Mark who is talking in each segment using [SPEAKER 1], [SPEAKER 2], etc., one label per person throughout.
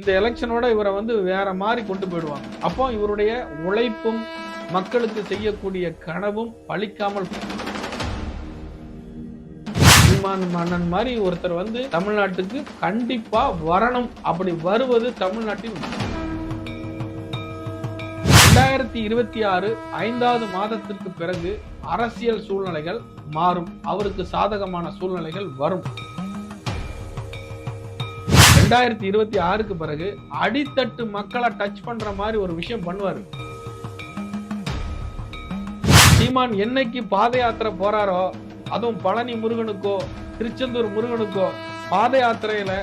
[SPEAKER 1] இந்த எலெக்ஷனோட இவரை வந்து வேற மாதிரி கொண்டு போயிடுவாங்க. அப்போ இவருடைய உழைப்பும் மக்களுக்கு செய்யக்கூடிய கனவும் பழிக்காமல் மன்னன் மாதிரி ஒருத்தர் வந்து தமிழ்நாட்டுக்கு கண்டிப்பா வரணும். அப்படி வருவது தமிழ்நாட்டின் ரெண்டாயிரத்தி இருபத்தி ஆறு ஐந்தாவது மாதத்திற்கு பிறகு அரசியல் சூழ்நிலைகள் மாறும். அவருக்கு சாதகமான சூழ்நிலைகள் வரும். ரெண்டாயிரத்தி இருபத்தி ஆறுக்கு பிறகு அடித்தட்டு மக்களை டச் பண்ற மாதிரி ஒரு விஷயம் பண்ணுவாரு. சீமான் என்னைக்கு பாத யாத்திரை போறாரோ அதுவும் பழனி முருகனுக்கோ திருச்செந்தூர் முருகனுக்கோ பாத யாத்திரையில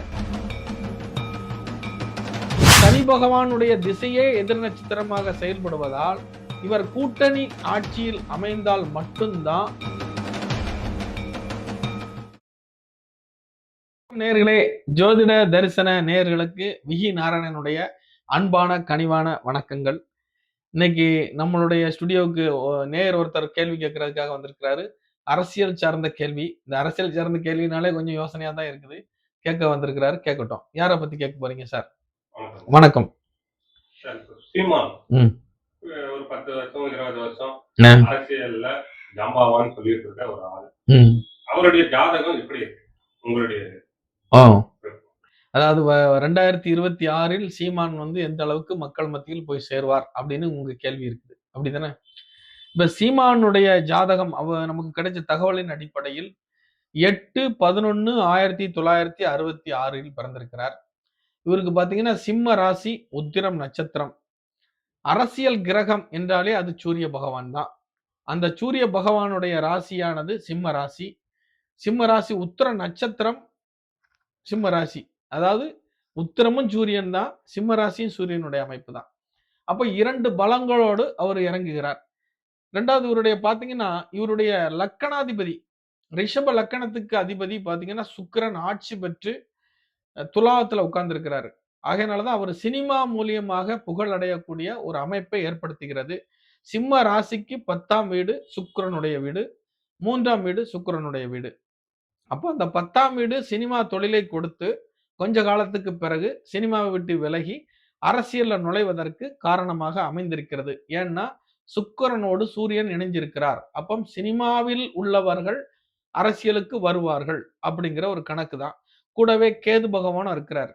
[SPEAKER 1] சனி பகவானுடைய திசையே எதிர் நட்சத்திரமாக செயல்படுவதால் இவர் கூட்டணி ஆட்சியில் அமைந்தால் மட்டும்தான் நேர்களே ஜோதிட தரிசன நேர்களுக்கு விகி நாராயணனுடைய அன்பான கனிவான வணக்கங்கள். இன்னைக்கு நம்மளுடைய ஸ்டுடியோவுக்கு நேர் ஒருத்தர் கேள்வி கேட்கறதுக்காக வந்திருக்கிறாரு. அரசியல் சார்ந்த கேள்வி. இந்த அரசியல் சார்ந்த கேள்வினாலே கொஞ்சம் யோசனையா தான் இருக்குது. கேட்க வந்திருக்கிறாரு கேட்கட்டும். யாரை பத்தி கேட்க போறீங்க சார்?
[SPEAKER 2] வணக்கம். ஒரு பத்து வருஷம் இருபது வருஷம். அரசியல்ல ஜாம்பாவான்னு சொல்லிட்டு இருக்க ஒரு ஆள். அவருடைய ஜாதகம் எப்படி இருக்கு? உங்களுடைய
[SPEAKER 1] அதாவது ரெண்டாயிரத்தி இருபத்தி ஆறில் சீமான் வந்து எந்த அளவுக்கு மக்கள் மத்தியில் போய் சேர்வார் அப்படின்னு உங்க கேள்வி இருக்குது. அப்படிதானே? இப்ப சீமானுடைய ஜாதகம் அவ நமக்கு கிடைச்ச தகவலின் அடிப்படையில் எட்டு பதினொன்னு ஆயிரத்தி தொள்ளாயிரத்தி அறுபத்தி ஆறில் பிறந்திருக்கிறார். இவருக்கு பாத்தீங்கன்னா சிம்ம ராசி உத்திரம் நட்சத்திரம். அரசியல் கிரகம் என்றாலே அது சூரிய பகவான் தான். அந்த சூரிய பகவானுடைய ராசியானது சிம்ம ராசி. சிம்ம ராசி உத்திர நட்சத்திரம் சிம்ம ராசி. அதாவது உத்திரமும் சூரியன் தான் சிம்ம ராசியும் சூரியனுடைய அமைப்பு தான். அப்போ இரண்டு பலங்களோடு அவர் இறங்குகிறார். ரெண்டாவது இவருடைய பார்த்தீங்கன்னா இவருடைய லக்கணாதிபதி ரிஷப லக்கணத்துக்கு அதிபதி பார்த்தீங்கன்னா சுக்கிரன் ஆட்சி பெற்று துலாவத்தில் உட்கார்ந்துருக்கிறாரு. ஆகையினால தான் அவர் சினிமா மூலியமாக புகழ் அடையக்கூடிய ஒரு அமைப்பை ஏற்படுத்துகிறது. சிம்ம ராசிக்கு பத்தாம் வீடு சுக்கரனுடைய வீடு மூன்றாம் வீடு சுக்கிரனுடைய வீடு. அப்போ அந்த பத்தாம் வீடு சினிமா தொழிலை கொடுத்து கொஞ்ச காலத்துக்கு பிறகு சினிமாவை விட்டு விலகி அரசியல்ல நுழைவதற்கு காரணமாக அமைந்திருக்கிறது. ஏன்னா சுக்கரனோடு சூரியன் இணைஞ்சிருக்கிறார். அப்போ சினிமாவில் உள்ளவர்கள் அரசியலுக்கு வருவார்கள் அப்படிங்கிற ஒரு கணக்கு தான். கூடவே கேது பகவானும் இருக்கிறார்.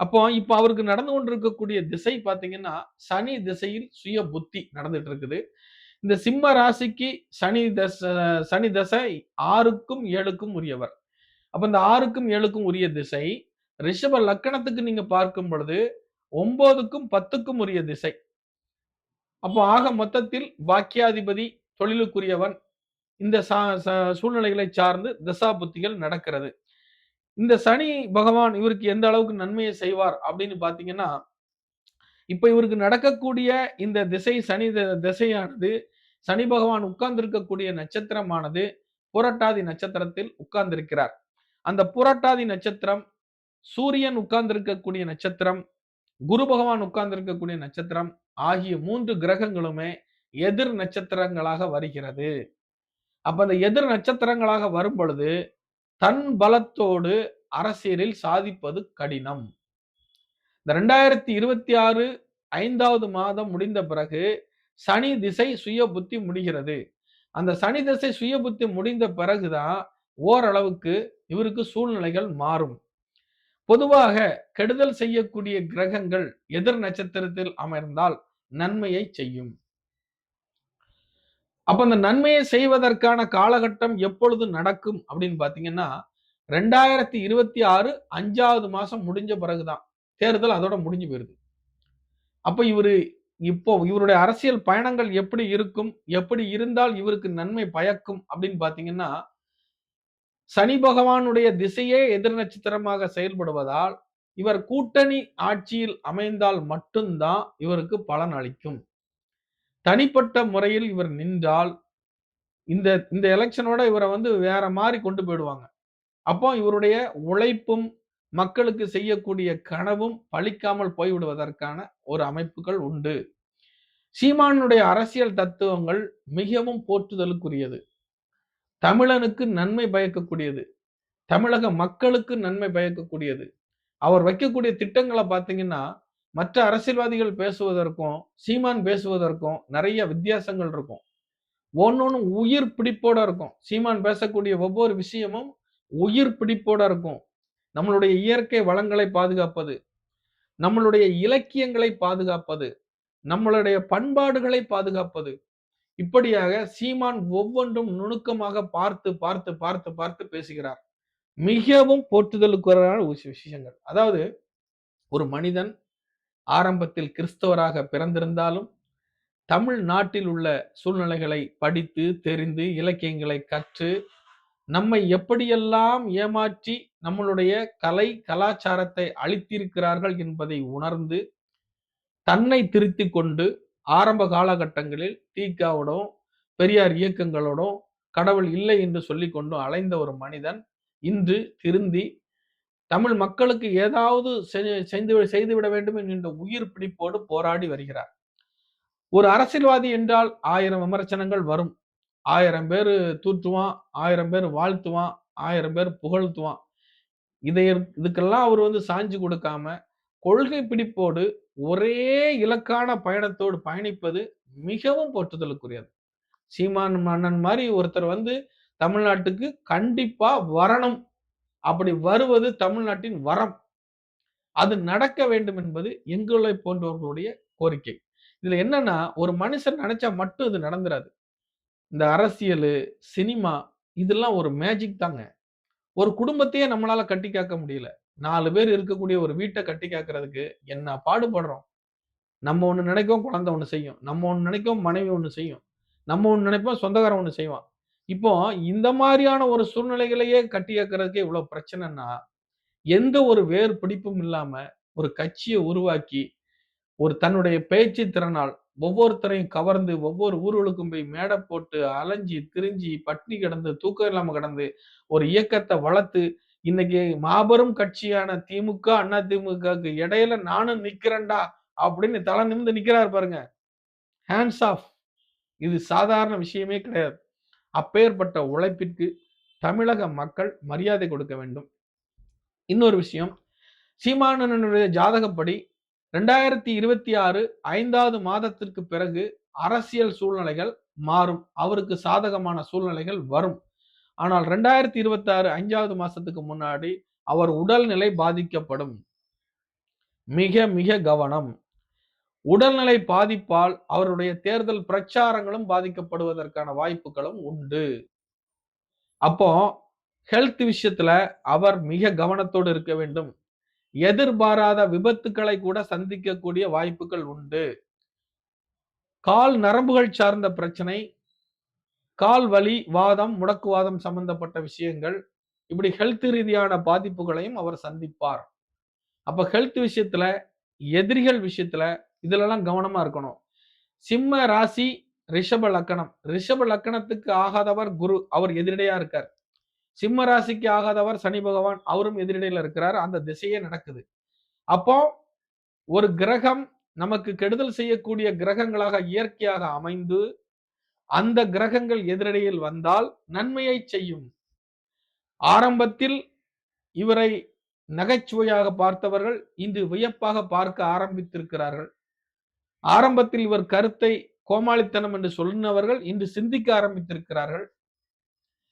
[SPEAKER 1] அப்போ இப்போ அவருக்கு நடந்து கொண்டிருக்கக்கூடிய திசை பார்த்தீங்கன்னா சனி திசையில் சுய புத்தி நடந்துட்டு இருக்குது. இந்த சிம்ம ராசிக்கு சனி தசை சனி தசை ஆறுக்கும் ஏழுக்கும் உரியவர். அப்ப இந்த ஆறுக்கும் ஏழுக்கும் உரிய திசை ரிஷப லக்கணத்துக்கு நீங்க பார்க்கும் பொழுது ஒன்பதுக்கும் பத்துக்கும் உரிய திசை. அப்போ ஆக மொத்தத்தில் பாக்கியாதிபதி தொழிலுக்குரியவன் இந்த சா- ச- சூழ்நிலைகளை சார்ந்து தசா புத்திகள் நடக்கிறது. இந்த சனி பகவான் இவருக்கு எந்த அளவுக்கு நன்மையை செய்வார் அப்படின்னு பாத்தீங்கன்னா இப்ப இவருக்கு நடக்கக்கூடிய இந்த திசை சனி த- திசையானது சனி பகவான் உட்கார்ந்திருக்கக்கூடிய நட்சத்திரமானது புரட்டாதி நட்சத்திரத்தில் உட்கார்ந்திருக்கிறார். அந்த புரட்டாதி நட்சத்திரம் சூரியன் உட்கார்ந்திருக்கக்கூடிய நட்சத்திரம் குரு பகவான் உட்கார்ந்திருக்கக்கூடிய நட்சத்திரம் ஆகிய மூன்று கிரகங்களுமே எதிர் நட்சத்திரங்களாக வருகிறது. அப்ப அந்த எதிர் நட்சத்திரங்களாக வரும் பொழுது தன் பலத்தோடு அரசியலில் சாதிப்பது கடினம். இந்த ரெண்டாயிரத்தி இருபத்தி ஆறு ஐந்தாவது மாதம் முடிந்த பிறகு சனி திசை சுய புத்தி முடிகிறது. அந்த சனி திசை சுய புத்தி முடிந்த பிறகுதான் ஓரளவுக்கு இவருக்கு சூழ்நிலைகள் மாறும். பொதுவாக கெடுதல் செய்யக்கூடிய கிரகங்கள் எதிர் நட்சத்திரத்தில் அமர்ந்தால் நன்மையை செய்யும். அப்ப அந்த நன்மையை செய்வதற்கான காலகட்டம் எப்பொழுது நடக்கும் அப்படின்னு பாத்தீங்கன்னா ரெண்டாயிரத்தி இருபத்தி ஆறு அஞ்சாவது மாசம் முடிஞ்ச பிறகுதான். தேர்தல் அதோட முடிஞ்சு போயிருது. அப்போ இவர் இப்போ இவருடைய அரசியல் பயணங்கள் எப்படி இருக்கும் எப்படி இருந்தால் இவருக்கு நன்மை பயக்கும் அப்படின்னு பார்த்தீங்கன்னா சனி பகவானுடைய திசையே எதிர் நட்சத்திரமாக செயல்படுவதால் இவர் கூட்டணி ஆட்சியில் அமைந்தால் மட்டும்தான் இவருக்கு பலன் அளிக்கும். தனிப்பட்ட முறையில் இவர் நின்றால் இந்த இந்த எலெக்ஷனோட இவரை வந்து வேற மாதிரி கொண்டு போயிடுவாங்க. அப்போ இவருடைய உழைப்பும் மக்களுக்கு செய்யக்கூடிய கனவும் பழிக்காமல் போய்விடுவதற்கான ஒரு அமைப்புகள் உண்டு சீமானுடைய அரசியல் தத்துவங்கள் மிகவும் போற்றுதலுக்குரியது தமிழனுக்கு நன்மை பயக்கக்கூடியது தமிழக மக்களுக்கு நன்மை பயக்கக்கூடியது அவர் வைக்கக்கூடிய திட்டங்களை பார்த்தீங்கன்னா, மற்ற அரசியல்வாதிகள் பேசுவதற்கும், சீமான் பேசுவதற்கும் நிறைய வித்தியாசங்கள் இருக்கும். ஒண்ணொண்ணும் உயிர் பிடிப்போட இருக்கும். சீமான் பேசக்கூடிய ஒவ்வொரு விஷயமும் உயிர் பிடிப்போட இருக்கும். நம்மளுடைய இயற்கை வளங்களை பாதுகாப்பது, நம்மளுடைய இலக்கியங்களை பாதுகாப்பது, நம்மளுடைய பண்பாடுகளை பாதுகாப்பது. இப்படியாக சீமான் ஒவ்வொன்றும் நுணுக்கமாக பார்த்து, பார்த்து, பார்த்து, பார்த்து பேசுகிறார். மிகவும் போற்றுதலுக்குறான விஷயங்கள். அதாவது ஒரு மனிதன் ஆரம்பத்தில் கிறிஸ்தவராக பிறந்திருந்தாலும், தமிழ் நாட்டில் உள்ள சூழ்நிலைகளை படித்து, தெரிந்து, இலக்கியங்களை கற்று, நம்மை எப்படியெல்லாம் ஏமாற்றி நம்மளுடைய கலை, கலாச்சாரத்தை அழித்திருக்கிறார்கள் என்பதை உணர்ந்து, தன்னை திருத்தி கொண்டு, ஆரம்ப காலகட்டங்களில் தீக்காவோடும் பெரியார் இயக்கங்களோடும், கடவுள் இல்லை என்று சொல்லிக்கொண்டு அலைந்த ஒரு மனிதன், இன்று திருந்தி, தமிழ் மக்களுக்கு ஏதாவது செ செய்து செய்துவிட வேண்டும் என்கின்ற உயிர் பிடிப்போடு போராடி வருகிறார். ஒரு அரசியல்வாதி என்றால் ஆயிரம் விமர்சனங்கள் வரும். ஆயிரம் பேர் தூற்றுவான், ஆயிரம் பேர் வாழ்த்துவான், ஆயிரம் பேர் புகழ்த்துவான். இதை இதுக்கெல்லாம் அவர் வந்து சாஞ்சு கொடுக்காம, கொள்கை பிடிப்போடு ஒரே இலக்கான பயணத்தோடு பயணிப்பது மிகவும் போற்றுதலுக்குரியது. சீமான் மன்னன் மாதிரி ஒருத்தர் வந்து தமிழ்நாட்டுக்கு கண்டிப்பா வரணும். அப்படி வருவது தமிழ்நாட்டின் வரம். அது நடக்க வேண்டும் என்பது எங்களை போன்றவர்களுடைய கோரிக்கை. இதுல என்னன்னா, ஒரு மனுஷன் நினைச்சா மட்டும் இது நடந்துராது. இந்த அரசியல் சினிமா இதெல்லாம் ஒரு மேஜிக் தாங்க. ஒரு குடும்பத்தையே நம்மளால கட்டி காக்க முடியல. நாலு பேர் இருக்கக்கூடிய ஒரு வீட்டை கட்டி காக்கிறதுக்கு என்ன பாடுபடுறோம். நம்ம ஒன்று நினைக்கும் குழந்தை ஒன்று செய்யும். நம்ம ஒன்று நினைக்கும் மனைவி ஒன்று செய்யும். நம்ம ஒன்று நினைப்போம் சொந்தக்காரன் ஒன்று செய்வான். இப்போ இந்த மாதிரியான ஒரு சூழ்நிலைகளையே கட்டி காக்கிறதுக்கே இவ்வளோ பிரச்சனைன்னா, எந்த ஒரு வேறு பிடிப்பும் இல்லாம ஒரு கட்சியை உருவாக்கி, ஒரு தன்னுடைய பேச்சு திறனால் ஒவ்வொருத்தரையும் கவர்ந்து, ஒவ்வொரு ஊர்களுக்கும் போய் மேடை போட்டு, அலைஞ்சு, திரிஞ்சு, பட்டினி கிடந்து, தூக்கம் இல்லாமல் கிடந்து, ஒரு இயக்கத்தை வளர்த்து, இன்னைக்கு மாபெரும் கட்சியான திமுக, அண்ணா திமுகவுக்கு இடையில நானும் நிக்கிறேன்டா அப்படின்னு தலை நிமிர்ந்து நிக்கிறாரு பாருங்க. Hands off. இது சாதாரண விஷயமே கிடையாது. அப்பேற்பட்ட உழைப்பிற்கு தமிழக மக்கள் மரியாதை கொடுக்க வேண்டும். இன்னொரு விஷயம், சீமானனுடைய ஜாதகப்படி 2026 5வது மாதத்திற்கு பிறகு அரசியல் சூழ்நிலைகள் மாறும். அவருக்கு சாதகமான சூழ்நிலைகள் வரும். ஆனால் 2026 5வது மாசத்துக்கு முன்னாடி அவர் உடல்நிலை பாதிக்கப்படும். மிக, மிக கவனம். உடல்நிலை பாதிப்பால் அவருடைய தேர்தல் பிரச்சாரங்களும் பாதிக்கப்படுவதற்கான வாய்ப்புகளும் உண்டு. அப்போ ஹெல்த் விஷயத்துல அவர் மிக கவனத்தோடு இருக்க வேண்டும். எதிர்பாராத விபத்துக்களை கூட சந்திக்கக்கூடிய வாய்ப்புகள் உண்டு. கால் நரம்புகள் சார்ந்த பிரச்சனை, கால் வலி, வாதம், முடக்குவாதம் சம்பந்தப்பட்ட விஷயங்கள், இப்படி ஹெல்த் ரீதியான பாதிப்புகளையும் அவர் சந்திப்பார். அப்ப ஹெல்த் விஷயத்துல, எதிரிகள் விஷயத்துல இதுலலாம் கவனமா இருக்கணும். சிம்ம ராசி, ரிஷப லக்கணம். ரிஷப லக்கணத்துக்கு ஆகாதவர் குரு. அவர் எதிரடையா இருக்கார். சிம்ம ராசிக்கு ஆகாதவர் சனி பகவான். அவரும் எதிரடையில இருக்கிறார். அந்த திசையே நடக்குது. அப்போ ஒரு கிரகம் நமக்கு கெடுதல் செய்யக்கூடிய கிரகங்களாக இயற்கையாக அமைந்து, அந்த கிரகங்கள் எதிரடையில் வந்தால் நன்மையை செய்யும். ஆரம்பத்தில் இவரை நகைச்சுவையாக பார்த்தவர்கள் இன்று வியப்பாக பார்க்க ஆரம்பித்திருக்கிறார்கள். ஆரம்பத்தில் இவர் கருத்தை கோமாளித்தனம் என்று சொன்னவர்கள் இன்று சிந்திக்க ஆரம்பித்திருக்கிறார்கள்.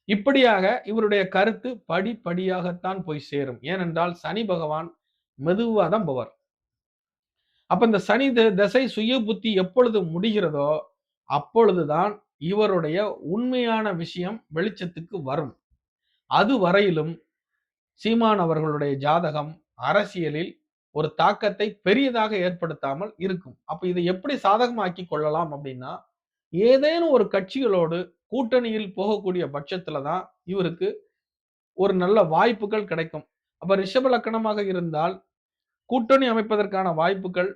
[SPEAKER 1] இப்படியாக இவருடைய கருத்து படிப்படியாகத்தான் போய் சேரும். ஏனென்றால் சனி பகவான் மெதுவாக தான் போவார். அப்ப இந்த சனி த தசை சுய புத்தி எப்பொழுது முடிகிறதோ, அப்பொழுதுதான் இவருடைய உண்மையான விஷயம் வெளிச்சத்துக்கு வரும். அது வரையிலும் சீமான் அவர்களுடைய ஜாதகம் அரசியலில் ஒரு தாக்கத்தை பெரியதாக ஏற்படுத்தாமல் இருக்கும். அப்ப இதை எப்படி சாதகமாக்கி கொள்ளலாம் அப்படின்னா, ஏதேனும் ஒரு கட்சிகளோடு கூட்டணியில் போகக்கூடிய பட்சத்துல தான் இவருக்கு ஒரு நல்ல வாய்ப்புகள் கிடைக்கும். அப்ப ரிஷப லக்கணமாக இருந்தால், கூட்டணி அமைப்பதற்கான வாய்ப்புகள்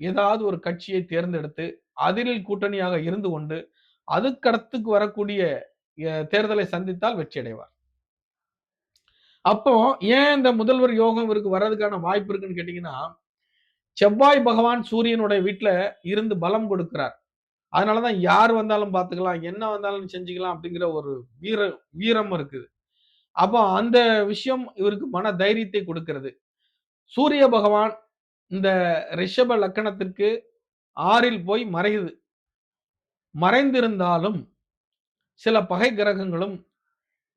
[SPEAKER 1] ஏதாவது ஒரு கட்சியை தேர்ந்தெடுத்து, அதில் கூட்டணியாக இருந்து கொண்டு, அதுக்கடுத்துக்கு வரக்கூடிய தேர்தலை சந்தித்தால் வெற்றி அடைவார். அப்போ ஏன் இந்த முதல்வர் யோகம் இவருக்கு வர்றதுக்கான வாய்ப்பு இருக்குன்னு கேட்டீங்கன்னா, செவ்வாய் பகவான் சூரியனுடைய வீட்டில் இருந்து பலம் கொடுக்கிறார். அதனால தான் யார் வந்தாலும் பார்த்துக்கலாம், என்ன வந்தாலும் செஞ்சுக்கலாம் அப்படிங்கிற ஒரு வீர வீரம் இருக்குது. அப்போ அந்த விஷயம் இவருக்கு மன தைரியத்தை கொடுக்கிறது. சூரிய பகவான் இந்த ரிஷப லக்கணத்திற்கு ஆறில் போய் மறையுது மறைந்திருந்தாலும் சில பகை கிரகங்களும்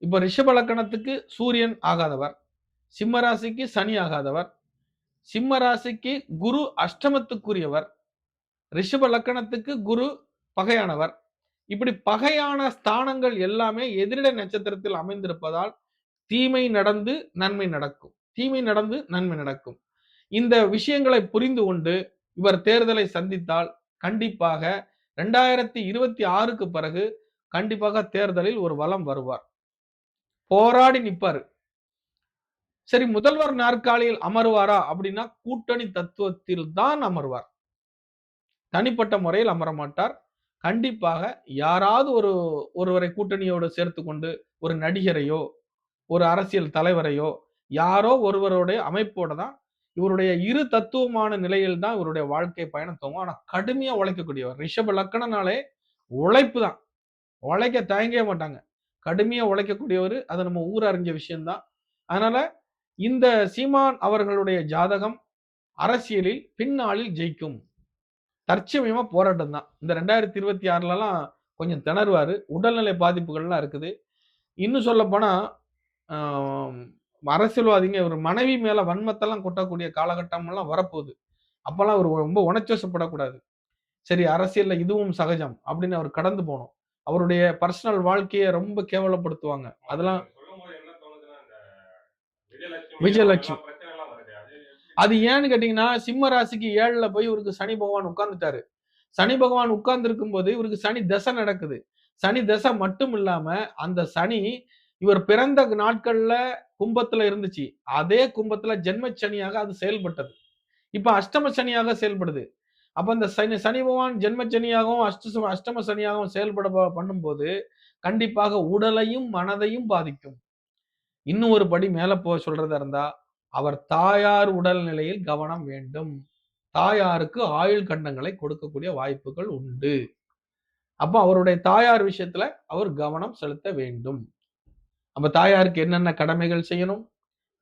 [SPEAKER 1] இப்போ ரிஷப லக்கணத்துக்கு சூரியன் ஆகாதவர் சிம்ம ராசிக்கு சனி ஆகாதவர் சிம்ம ராசிக்கு குரு அஷ்டமத்துக்குரியவர் ரிஷப லக்கணத்துக்கு குரு பகையானவர். இப்படி பகையான ஸ்தானங்கள் எல்லாமே எதிரிட நட்சத்திரத்தில் அமைந்திருப்பதால் தீமை நடந்து நன்மை நடக்கும். தீமை நடந்து நன்மை நடக்கும். இந்த விஷயங்களை புரிந்து கொண்டு இவர் தேர்தலை சந்தித்தால் கண்டிப்பாக ரெண்டாயிரத்தி இருபத்தி ஆறுக்கு பிறகு கண்டிப்பாக தேர்தலில் ஒரு வலம் வருவார். போராடி நிற்பார் சரி முதல்வர் நாற்காலியில் அமர்வாரா அப்படின்னா கூட்டணி தத்துவத்தில் தான் அமர்வார். தனிப்பட்ட முறையில் அமர மாட்டார். கண்டிப்பாக யாராவது ஒரு ஒருவரை கூட்டணியோடு சேர்த்து கொண்டு ஒரு நடிகரையோ ஒரு அரசியல் தலைவரையோ யாரோ ஒருவருடைய அமைப்போட தான் இவருடைய இரு தத்துவமான நிலையில் தான் இவருடைய வாழ்க்கை பயணம் தோங்கும் ஆனால் கடுமையாக உழைக்கக்கூடியவர். ரிஷப லக்கணனாலே உழைப்பு தான். உழைக்க தயங்கவே மாட்டாங்க. கடுமையாக உழைக்கக்கூடியவர். அது நம்ம ஊர் அறிஞ்ச விஷயம்தான். அதனால இந்த சீமான் அவர்களுடைய ஜாதகம் அரசியலில் பின்னாளில் ஜெயிக்கும். தற்சமயமா போராட்டம் தான். இந்த ரெண்டாயிரத்தி இருபத்தி ஆறுலலாம் கொஞ்சம் திணறுவாரு. உடல்நிலை பாதிப்புகள்லாம் இருக்குது. இன்னும் சொல்ல போனா ஆம், அரசியல்வாதிங்க இவர் மனைவி மேல வன்மத்தெல்லாம் கொட்டக்கூடிய காலகட்டம் எல்லாம் வரப்போகுது. அப்பெல்லாம் அவர் ரொம்ப உணர்ச்சிவசப்படக்கூடாது. சரி அரசியல்ல இதுவும் சகஜம் அப்படின்னு அவர் கடந்து போகணும் அவருடைய பர்சனல் வாழ்க்கையை ரொம்ப கேவலப்படுத்துவாங்க. அதெல்லாம்
[SPEAKER 2] விஜயலட்சுமி
[SPEAKER 1] விஜயலட்சுமி.
[SPEAKER 2] அவங்கெல்லாம் பிரச்சனை எல்லாம் வருது அது
[SPEAKER 1] ஏன்னு கேட்டீங்கன்னா சிம்ம ராசிக்கு ஏழுல போய் இவருக்கு சனி பகவான் உட்கார்ந்துட்டாரு. சனி பகவான் உட்கார்ந்துருக்கும் போது இவருக்கு சனி தசை நடக்குது. சனி தசை மட்டும் இல்லாம அந்த சனி இவர் பிறந்த நாட்கள்ல கும்பத்துல இருந்துச்சு. அதே கும்பத்துல ஜென்ம சனியாக அது செயல்பட்டது. இப்ப அஷ்டம சனியாக செயல்படுது. அப்ப அந்த சனி சனி பகவான் ஜென்ம சனியாகவும் அஷ்ட அஷ்டம சனியாகவும் செயல்பட பண்ணும்போது கண்டிப்பாக உடலையும் மனதையும் பாதிக்கும். இன்னும் ஒரு படி மேல போ சொல்றதா இருந்தா அவர் தாயார் உடல்நிலையில் கவனம் வேண்டும். தாயாருக்கு ஆயுள் கண்டங்களை கொடுக்கக்கூடிய வாய்ப்புகள் உண்டு. அப்போ அவருடைய தாயார் விஷயத்துல அவர் கவனம் செலுத்த வேண்டும். நம்ம தாயாருக்கு என்னென்ன கடமைகள் செய்யணும்?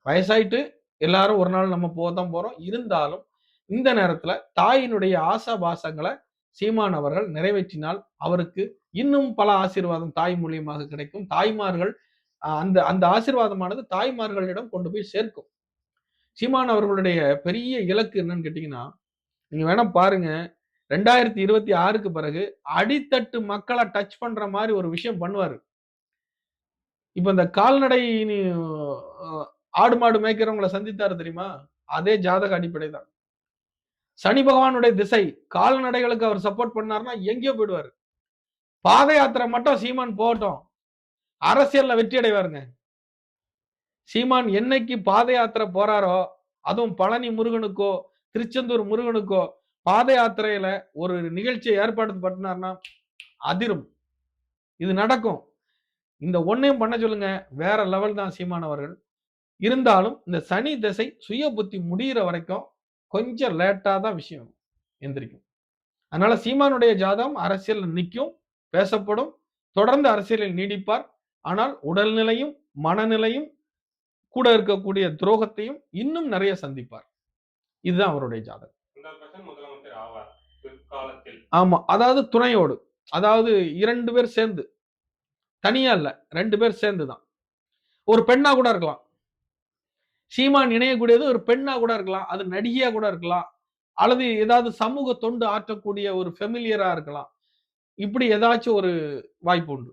[SPEAKER 1] வயசாயிட்டு எல்லாரும் ஒரு நாள் நம்ம போதான் போறோம். இருந்தாலும் இந்த நேரத்துல தாயினுடைய ஆசாபாசங்களை சீமான் அவர்கள் நிறைவேற்றினால் அவருக்கு இன்னும் பல ஆசீர்வாதம் தாய் மூலியமாக கிடைக்கும். தாய்மார்கள் அந்த அந்த ஆசீர்வாதமானது தாய்மார்களிடம் கொண்டு போய் சேர்க்கும். சீமான் அவர்களுடைய பெரிய இலக்கு என்னன்னு கேட்டீங்கன்னா நீங்க வேணா பாருங்க. ரெண்டாயிரத்தி இருபத்தி ஆறுக்கு பிறகு அடித்தட்டு மக்களை டச் பண்ற மாதிரி ஒரு விஷயம் பண்ணுவாரு. இப்ப இந்த கால்நடை நீ, ஆடு மாடு மேய்க்கிறவங்களை சந்தித்தாரு தெரியுமா? அதே ஜாதக அடிப்படை தான். சனி பகவானுடைய திசை கால்நடைகளுக்கு அவர் சப்போர்ட் பண்ணாருன்னா எங்கேயோ போயிடுவாரு. பாத யாத்திரை மட்டும் சீமான் போகட்டும். அரசியல்ல வெற்றி அடைவாருங்க சீமான் என்னைக்கு பாத யாத்திரை போறாரோ அதுவும் பழனி முருகனுக்கோ திருச்செந்தூர் முருகனுக்கோ பாத யாத்திரையில ஒரு நிகழ்ச்சியை ஏற்பாடு பண்ணினார்னா அதிரும். இது நடக்கும். இந்த ஒன்னையும் பண்ண சொல்லுங்க வேற லெவல் தான் சீமான் அவர்கள். இருந்தாலும் இந்த சனி திசை சுய புத்தி முடியிற வரைக்கும் கொஞ்சம் லேட்டாக தான் விஷயம் எந்திரிக்கும். அதனால சீமானுடைய ஜாதகம் அரசியல் நிற்கும் பேசப்படும் தொடர்ந்து அரசியலில் நீடிப்பார். ஆனால் உடல்நிலையும் மனநிலையும் கூட இருக்கக்கூடிய துரோகத்தையும் இன்னும் நிறைய சந்திப்பார். இதுதான் அவருடைய ஜாதகம். ஆமா அதாவது துணையோடு. அதாவது இரண்டு பேர் சேர்ந்து. தனியா இல்ல ரெண்டு பேர் சேர்ந்து தான் ஒரு பெண்ணா கூட இருக்கலாம். சீமான் இணையக்கூடியது ஒரு பெண்ணா கூட இருக்கலாம் அது நடிகையா கூட இருக்கலாம் அல்லது ஏதாவது சமூக தொண்டு ஆற்றக்கூடிய ஒரு ஃபெமிலியரா இருக்கலாம். இப்படி ஏதாச்சும் ஒரு வாய்ப்பு உண்டு.